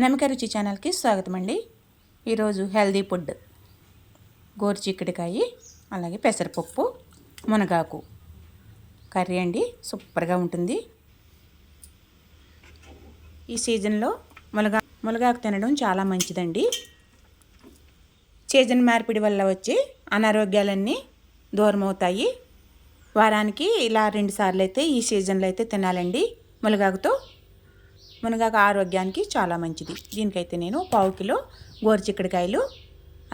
నమిక రుచి ఛానల్కి స్వాగతం అండి ఈరోజు హెల్దీ ఫుడ్. గోరు చిక్కుడుకాయ అలాగే పెసరపప్పు మునగాకు. కర్రీ అండి సూపర్గా ఉంటుంది. ఈ సీజన్లో మునగా మునగాకు తినడం చాలా మంచిదండి. సీజన్ మార్పిడి వల్ల వచ్చే అనారోగ్యాలన్నీ దూరం అవుతాయి వారానికి ఇలా రెండు సార్లు అయితే ఈ సీజన్లో అయితే తినాలండి. మునగాకుతో మునగాకు ఆరోగ్యానికి చాలా మంచిది. దీనికైతే నేను పావు కిలో గోరుచిక్కడికాయలు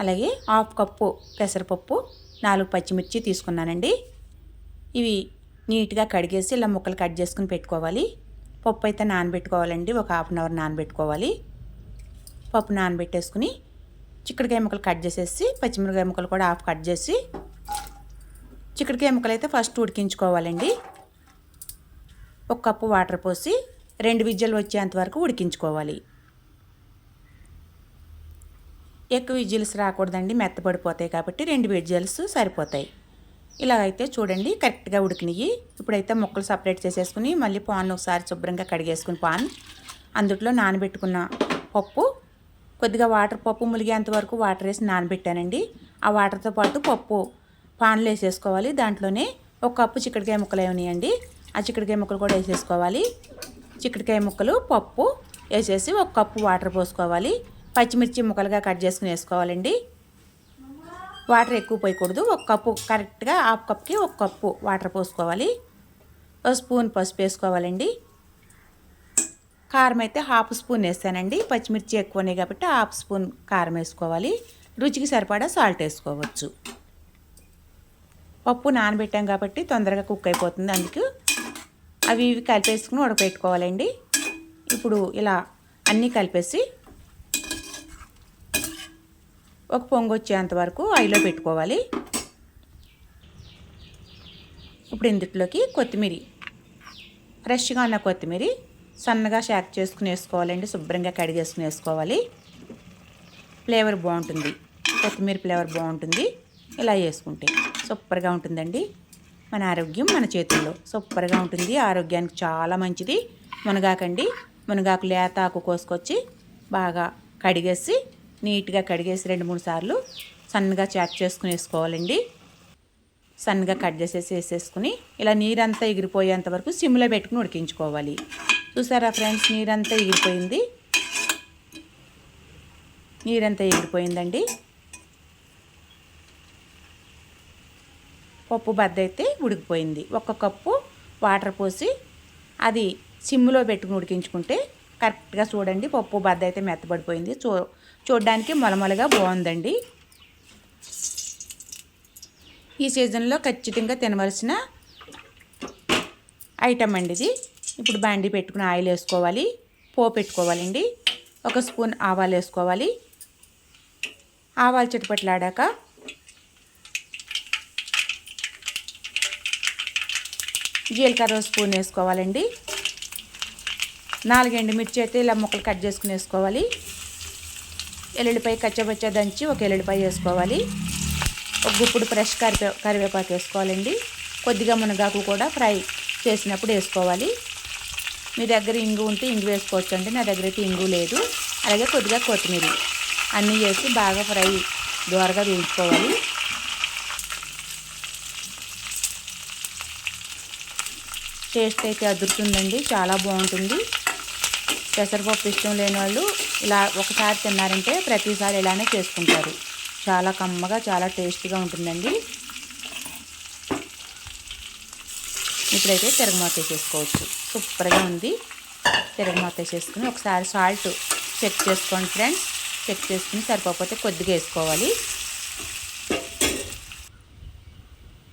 అలాగే హాఫ్ కప్పు పెసరపప్పు నాలుగు పచ్చిమిర్చి తీసుకున్నానండి. ఇవి నీట్గా కడిగేసి ఇలా ముక్కలు కట్ చేసుకుని పెట్టుకోవాలి. పప్పు అయితే నానబెట్టుకోవాలండి. ఒక హాఫ్ అన్ అవర్ నానబెట్టుకోవాలి. పప్పు నానబెట్టేసుకుని చిక్కడికాయ ముక్కలు కట్ చేసేసి పచ్చిమిరకాయ ముక్కలు కూడా హాఫ్ కట్ చేసి చిక్కడికాయ ముక్కలు అయితే ఫస్ట్ ఉడికించుకోవాలండి. ఒక కప్పు వాటర్ పోసి రెండు విజ్జలు వచ్చేంత వరకు ఉడికించుకోవాలి. ఎక్కువ విజిల్స్ రాకూడదండి మెత్తపడిపోతాయి కాబట్టి రెండు విజిల్స్ సరిపోతాయి. ఇలాగైతే చూడండి కరెక్ట్గా ఉడికినాయి. ఇప్పుడైతే ముక్కలు సపరేట్ చేసేసుకుని మళ్ళీ పాన్ ఒకసారి శుభ్రంగా కడిగేసుకుని పాన్. అందుట్లో నానబెట్టుకున్న పప్పు కొద్దిగా వాటర్ పప్పు ములిగేంత వరకు వాటర్ వేసి నానబెట్టానండి. ఆ వాటర్తో పాటు పప్పు పాన్లో వేసేసుకోవాలి. దాంట్లోనే ఒక కప్పు చిక్కడికాయ ముక్కలు ఏమనియండి? ఆ చిక్కడికాయ ముక్కలు కూడా వేసేసుకోవాలి. చిక్కడికాయ ముక్కలు పప్పు వేసేసి ఒక కప్పు వాటర్ పోసుకోవాలి. పచ్చిమిర్చి ముక్కలుగా కట్ చేసుకుని వేసుకోవాలండి. వాటర్ ఎక్కువ పోయకూడదు. ఒక కప్పు కరెక్ట్గా హాఫ్ కప్కి ఒక కప్పు వాటర్ పోసుకోవాలి. ఒక స్పూన్ పసుపు వేసుకోవాలండి. కారం అయితే హాఫ్ స్పూన్ వేస్తానండి. పచ్చిమిర్చి ఎక్కువ ఉన్నాయి కాబట్టి హాఫ్ స్పూన్ కారం వేసుకోవాలి. రుచికి సరిపడా సాల్ట్ వేసుకోవచ్చు. పప్పు నానబెట్టాం కాబట్టి తొందరగా కుక్ అయిపోతుంది. అందుకు అవి ఇవి కలిపేసుకుని ఉడకపెట్టుకోవాలండి. ఇప్పుడు ఇలా అన్నీ కలిపేసి ఒక పొంగు వచ్చేంత వరకు ఐలో పెట్టుకోవాలి. ఇప్పుడు ఇందుట్లోకి కొత్తిమీర ఫ్రెష్గా ఉన్న కొత్తిమీర సన్నగా షాక్ చేసుకుని వేసుకోవాలండి. శుభ్రంగా కడిగేసుకుని వేసుకోవాలి. ఫ్లేవర్ బాగుంటుంది. కొత్తిమీర ఫ్లేవర్ బాగుంటుంది. ఇలా చేసుకుంటే సూపర్గా ఉంటుందండి. మన ఆరోగ్యం మన చేతుల్లో సూపర్గా ఉంటుంది. ఆరోగ్యానికి చాలా మంచిది. మునగాకండి. మునగాకు లేత ఆకు కోసుకొచ్చి బాగా కడిగేసి నీట్గా కడిగేసి రెండు మూడు సార్లు సన్నగా చాక్ చేసుకుని వేసుకోవాలండి. సన్నగా కట్ చేసేసి వేసేసుకుని ఇలా నీరంతా ఎగిరిపోయేంత వరకు సిమ్లో పెట్టుకుని ఉడికించుకోవాలి. చూసారా ఫ్రెండ్స్ నీరంతా ఎగిరిపోయింది. నీరంతా ఎగిరిపోయిందండి. పప్పు బద్ద అయితే ఉడికిపోయింది. ఒక కప్పు వాటర్ పోసి అది సిమ్లో పెట్టుకుని ఉడికించుకుంటే కరెక్ట్గా చూడండి పప్పు బద్ద అయితే మెత్తబడిపోయింది. చూ చూడడానికి మొలమొలగా బాగుందండి. ఈ సీజన్లో ఖచ్చితంగా తినవలసిన ఐటమ్ అండి ఇది. ఇప్పుడు బండి పెట్టుకుని ఆయిల్ వేసుకోవాలి. పో పెట్టుకోవాలండి. ఒక స్పూన్ ఆవాలు వేసుకోవాలి. ఆవాలు చిటపట్లాడాక జీలకర్ర స్పూన్ వేసుకోవాలండి నాలుగు మిర్చి అయితే ఇలా ముక్కలు కట్ చేసుకుని వేసుకోవాలి ఎల్లుల్లిపాయ కచ్చబచ్చ దంచి ఒక ఎల్లుల్లిపాయ వేసుకోవాలి. ఒక గుప్పుడు ఫ్రెష్ కరివే కరివేపాకు వేసుకోవాలండి. కొద్దిగా మునగాకు కూడా ఫ్రై చేసినప్పుడు వేసుకోవాలి. మీ దగ్గర ఇంగు ఉంటే ఇంగు వేసుకోవచ్చు అండి. నా దగ్గర అయితే ఇంగు లేదు. అలాగే కొద్దిగా కొత్తిమీర అన్నీ వేసి బాగా ఫ్రై దోరగా వేయించుకోవాలి. టేస్ట్ అయితే అదురుతుందండి. చాలా బాగుంటుంది. పెసరపప్పు ఇష్టం లేని వాళ్ళు ఇలా ఒకసారి తిన్నారంటే ప్రతిసారి ఇలానే చేసుకుంటారు. చాలా కమ్మగా చాలా టేస్ట్గా ఉంటుందండి. ఇప్పుడైతే తిరగమాత వేసేసుకోవచ్చు. సూపర్గా ఉంది. తిరగమాత వేసేసుకుని ఒకసారి సాల్ట్ చెక్ చేసుకోండి ఫ్రెండ్స్. చెక్ చేసుకుని సరిపోతే కొద్దిగా వేసుకోవాలి.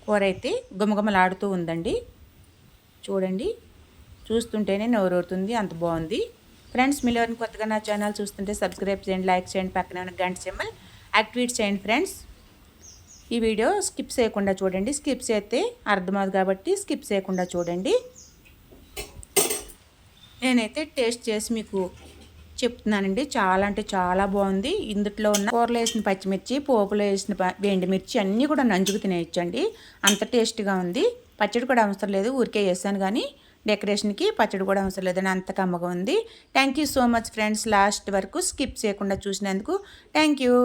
కూర అయితే గుమగుమలాడుతూ ఉందండి. చూడండి. చూస్తుంటేనే నోరూరుతుంది. అంత బాగుంది. ఫ్రెండ్స్ మీరు ఎవరిని కొత్తగా నా ఛానల్ చూస్తుంటే సబ్స్క్రైబ్ చేయండి లైక్ చేయండి పక్కన ఉన్న గంట చెమ్మల్ యాక్టివేట్ చేయండి ఫ్రెండ్స్ ఈ వీడియో స్కిప్ చేయకుండా చూడండి. స్కిప్ చేస్తే అర్థమవుతుంది కాబట్టి స్కిప్ చేయకుండా చూడండి. నేనైతే టేస్ట్ చేసి మీకు చెప్తున్నానండి. చాలా అంటే చాలా బాగుంది. ఇందుట్లో ఉన్న కూరలో వేసిన పచ్చిమిర్చి పోపులో వేసిన ఎండుమిర్చి అన్నీ కూడా నంచుకు తినేయచ్చండి. అంత టేస్ట్గా ఉంది. పచ్చడి కూడా అవసరం లేదు ఊరికే వేసాను కానీ డెకరేషన్కి పచ్చడి కూడా అవసరం లేదని అంత కమ్మగా ఉంది. Thank you so much friends. Last వరకు స్కిప్ చేయకుండా చూసినందుకు థ్యాంక్ యూ.